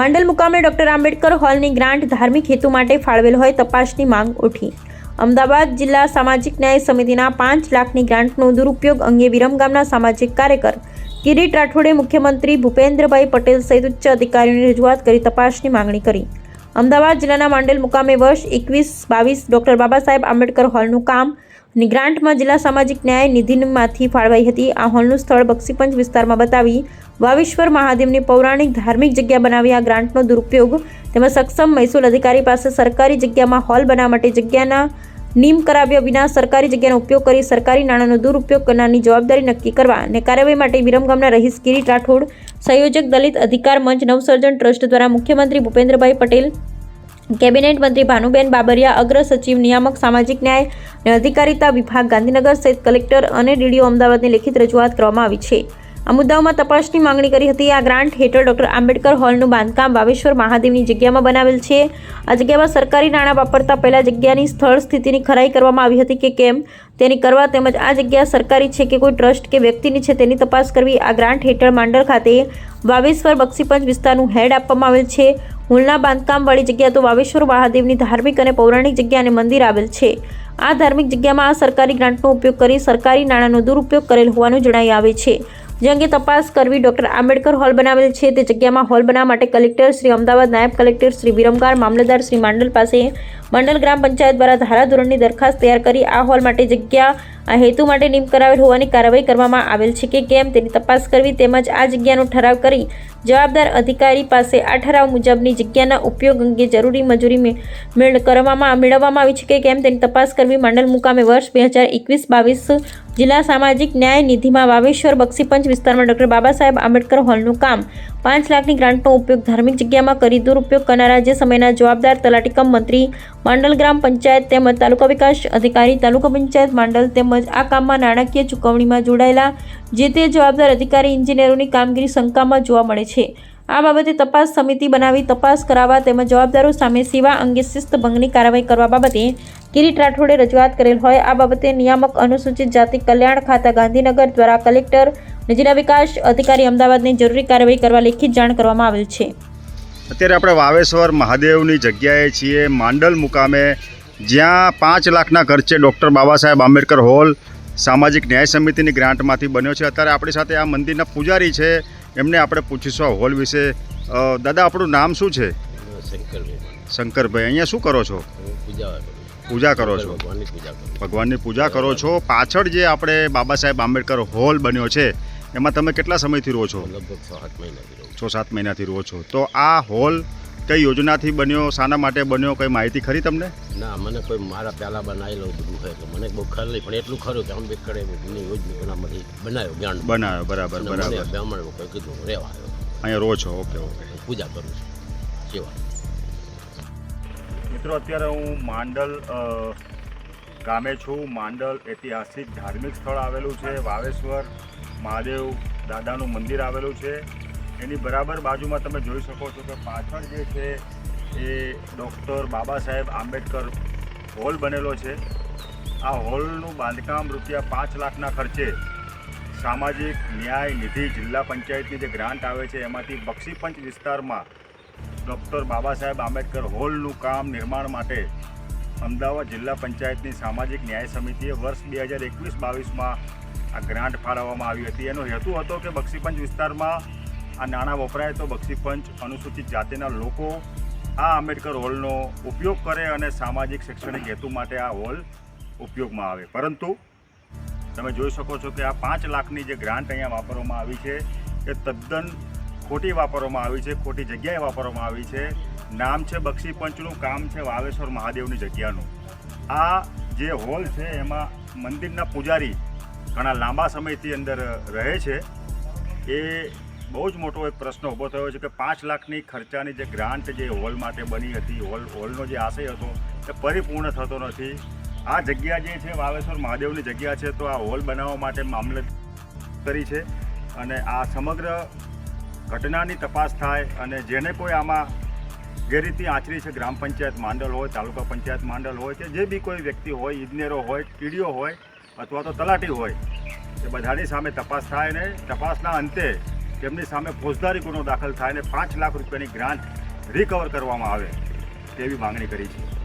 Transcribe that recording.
માંડલ મુકામે doctor Ambedkar હોલની grant ધાર્મિક હેતુ માટે ફાળવેલ હોય તપાસની માંગ ઉઠી. અમદાવાદ જિલ્લા સામાજિક ન્યાય સમિતિના પાંચ લાખની ગ્રાન્ટનો દુરુપયોગ અંગે વિરમગામના સામાજિક કાર્યકર કિરીટ રાઠોડે મુખ્યમંત્રી ભૂપેન્દ્રભાઈ પટેલ સહિત ઉચ્ચ અધિકારીઓની રજૂઆત કરી તપાસની માંગણી કરી. અમદાવાદ જિલ્લાના માંડલ મુકામે વર્ષ એકવીસ બાવીસ ડોક્ટર બાબા સાહેબ આંબેડકર હોલનું કામ ની ગ્રાન્ટમાં જિલ્લા સામાજિક ન્યાય નિધિમાંથી ફાળવાઈ હતી. આ હોલનું સ્થળ બક્ષીપંચ વિસ્તારમાં બતાવી વાવેશ્વર મહાદેવની પૌરાણિક ધાર્મિક જગ્યા બનાવી આ ગ્રાન્ટનો દુરુપયોગ તેમજ સક્ષમ મહેસૂલ અધિકારી પાસે સરકારી જગ્યામાં હોલ બનાવવા માટે જગ્યાના નિમ કરાવ્યા વિના સરકારી જગ્યાનો ઉપયોગ કરી સરકારી નાણાંનો દુરુપયોગ કરનારની જવાબદારી નક્કી કરવા અને કાર્યવાહી માટે વિરમગામના રહીશ કિરીટ રાઠોડ, સંયોજક દલિત અધિકાર મંચ, નવસર્જન ટ્રસ્ટ દ્વારા મુખ્યમંત્રી ભૂપેન્દ્રભાઈ પટેલ, કેબિનેટ મંત્રી ભાનુબેન બાબરિયા, અગ્ર સચિવ નિયામક સામાજિક ન્યાય અને અધિકારીતા વિભાગ ગાંધીનગર સહિત કલેક્ટર અને ડીડીઓ અમદાવાદને લેખિત રજૂઆત કરવામાં આવી છે. આ મુદ્દાઓમાં તપાસની માંગણી કરી હતી. આ ગ્રાન્ટ હેઠળ ડોક્ટર આંબેડકર હોલનું બાંધકામ વાવેશ્વર મહાદેવની જગ્યામાં બનાવેલ છે. આ જગ્યામાં સરકારી નાણાં વાપરતા પહેલાં જગ્યાની સ્થળ સ્થિતિની ખરાઈ કરવામાં આવી હતી કે કેમ? તેની કરવા તેમજ આ જગ્યા સરકારી છે કે કોઈ ટ્રસ્ટ કે વ્યક્તિની છે તેની તપાસ કરવી આ ગ્રાન્ટ હેઠળ માંડળ ખાતે વાવેશ્વર બક્ષીપંચ વિસ્તારનું હેડ આપવામાં આવેલ છે. મૂળના બાંધકામવાળી જગ્યા તો વાવેશ્વર મહાદેવની ધાર્મિક અને પૌરાણિક જગ્યા અને મંદિર આવેલ છે. આ ધાર્મિક જગ્યામાં આ સરકારી ગ્રાન્ટનો ઉપયોગ કરી સરકારી નાણાંનો દુરુપયોગ કરેલ હોવાનું જણાઈ આવે છે. જે અંગે તપાસ કરવી ડોક્ટર આંબેડકર હોલ બનાવેલ છે. તે જગ્યામાં હોલ બનાવવા માટે કલેક્ટર શ્રી અમદાવાદ નાયબ કલેક્ટર શ્રી વિરમગાર મામલતદાર શ્રી માંડલ પાસે મંડલ ગ્રામ પંચાયત દ્વારા ધારાધોરણની દરખાસ્ત તૈયાર કરી આ હોલ માટે જગ્યા આ હેતુ માટે નિમ કરાવેલ હોવાની કાર્યવાહી કરવામાં આવેલ છે કે કેમ તેની તપાસ કરવી તેમજ આ જગ્યાનો ઠરાવ કરી જવાબદાર અધિકારી પાસે આ ઠરાવ મુજબની જગ્યાના ઉપયોગ અંગે જરૂરી મજૂરી કરવામાં, મેળવવામાં આવી છે કે કેમ તેની તપાસ કરવી મંડલ મુકામે વર્ષ બે હજાર એકવીસ બાવીસ જિલ્લા સામાજિક ન્યાય નિધિમાં વાવેશ્વર બક્ષીપંચ વિસ્તારમાં ડોક્ટર બાબા સાહેબ આંબેડકર હોલનું કામ પાંચ લાખની ગ્રાન્ટનો ઉપયોગ ધાર્મિક જગ્યામાં કરી દુરુપયોગ કરનારા જે સમયના જવાબદાર તલાટીકમ મંત્રી માંડલ ગ્રામ પંચાયત તેમજ તાલુકા વિકાસ અધિકારી, તાલુકા પંચાયત માંડલ તેમજ આ કામમાં નાણાકીય ચૂકવણીમાં જોડાયેલા જે તે જવાબદાર અધિકારી ઇજનેરોની કામગીરી શંકામાં જોવા મળે છે. આ બાબતે તપાસ સમિતિ બનાવી તપાસ કરાવવા તેમજ જવાબદારો સામે સેવા અંગે શિસ્ત ભંગની કાર્યવાહી કરવા બાબતે કિરીટ રાઠોડે રજૂઆત કરેલ હોય આ બાબતે નિયામક અનુસૂચિત જાતિ કલ્યાણ ખાતા ગાંધીનગર દ્વારા કલેક્ટર જિલ્લા વિકાસ અધિકારી અમદાવાદની જરૂરી કાર્યવાહી કરવા લેખિત જાણ કરવામાં આવેલ છે. અત્યારે આપણે વાવેશ્વર મહાદેવની જગ્યાએ છીએ. માંડલ મુકામે જ્યાં પાંચ લાખના ખર્ચે ડૉક્ટર બાબા સાહેબ આંબેડકર હોલ સામાજિક ન્યાય સમિતિની ગ્રાન્ટમાંથી બન્યો છે. અત્યારે આપણી સાથે આ મંદિરના પૂજારી છે. એમને આપણે પૂછીશું આ હોલ વિશે. દાદા આપણું નામ શું છે? શંકરભાઈ. શંકરભાઈ અહીંયા શું કરો છો? પૂજા કરો છો. ભગવાનની પૂજા કરું છો. પાછળ જે આપણે બાબા સાહેબ આંબેડકર હોલ બન્યો છે એમાં તમે કેટલા સમયથી રહો છો? લગભગ છ. સાત મહિનાથી રહો છો. તો આ હોલ કઈ યોજનાથી બન્યો શાના માટે બન્યો કઈ માહિતી ખરી તમને? ના મને કોઈ મારા પહેલાં બનાવેલો બધું હોય એટલે મને બહુ ખર નહીં. પણ એટલું ખરું કે આંબેડકરે એની યોજનામાંથી બનાવ્યો જ્ઞાન બનાવ્યો. બરાબર બરાબર. બ્રાહ્મણ કોઈ કીધું રહેવા આવ્યો. અહીંયા રહો છો ઓકે ઓકે. પૂજા કરું છું. સેવા. મિત્રો અત્યારે હું માંડલ ગામે છું. માંડલ ઐતિહાસિક ધાર્મિક સ્થળ આવેલું છે. વાવેશ્વર મહાદેવ દાદાનું મંદિર આવેલું છે. એની બરાબર બાજુમાં તમે જોઈ શકો છો કે પાછળ જે છે એ ડૉક્ટર બાબા સાહેબ આંબેડકર હોલ બનેલો છે. આ હોલનું બાંધકામ રૂપિયા પાંચ લાખના ખર્ચે સામાજિક ન્યાય નિધિ જિલ્લા પંચાયતની જે ગ્રાન્ટ આવે છે, એમાંથી બક્ષીપંચ વિસ્તારમાં ડૉક્ટર બાબા સાહેબ આંબેડકર હોલનું કામ નિર્માણ માટે અમદાવાદ જિલ્લા પંચાયતની સામાજિક ન્યાય સમિતિએ વર્ષ બે હજાર એકવીસ બાવીસમાં આ ગ્રાન્ટ ફાળવવામાં આવી હતી. એનો હેતુ હતો કે બક્ષીપંચ વિસ્તારમાં આ નાણાં વપરાય તો બક્ષીપંચ અનુસૂચિત જાતિના લોકો આ આંબેડકર હોલનો ઉપયોગ કરે અને સામાજિક શૈક્ષણિક હેતુ માટે આ હોલ ઉપયોગમાં આવે. પરંતુ તમે જોઈ શકો છો કે આ પાંચ લાખની જે ગ્રાન્ટ અહીંયા વાપરવામાં આવી છે, એ તદ્દન ખોટી વાપરવામાં આવી છે, ખોટી જગ્યાએ વાપરવામાં આવી છે. નામ છે બક્ષી પંચનું, કામ છે વાવેશ્વર મહાદેવની જગ્યાનું. આ જે હોલ છે, એમાં મંદિરના પૂજારી ઘણા લાંબા સમયથી અંદર રહે છે. એ બહુ જ મોટો એક પ્રશ્ન ઊભો થયો છે કે પાંચ લાખની ખર્ચાની જે ગ્રાન્ટ જે હોલ માટે બની હતી, હોલ, હોલનો જે આશય હતો તે પરિપૂર્ણ થતો નથી. આ જગ્યા જે છે વાવેશ્વર મહાદેવની જગ્યા છે, તો આ હોલ બનાવવા માટે મામલે કરી છે અને આ સમગ્ર ઘટનાની તપાસ થાય અને જેને કોઈ આમાં ગેરરીતિ આચરી છે, ગ્રામ પંચાયત માંડલ હોય, તાલુકા પંચાયત માંડલ હોય કે જે બી કોઈ વ્યક્તિ હોય ઇજનેરો હોય, ટીડીઓ હોય અથવા તો તલાટી હોય, એ બધાની સામે તપાસ થાય ને તપાસના અંતે તેમની સામે ફોજદારી ગુનો દાખલ થાય અને પાંચ લાખ રૂપિયાની ગ્રાન્ટ રિકવર કરવામાં આવે તેવી માંગણી કરી છે.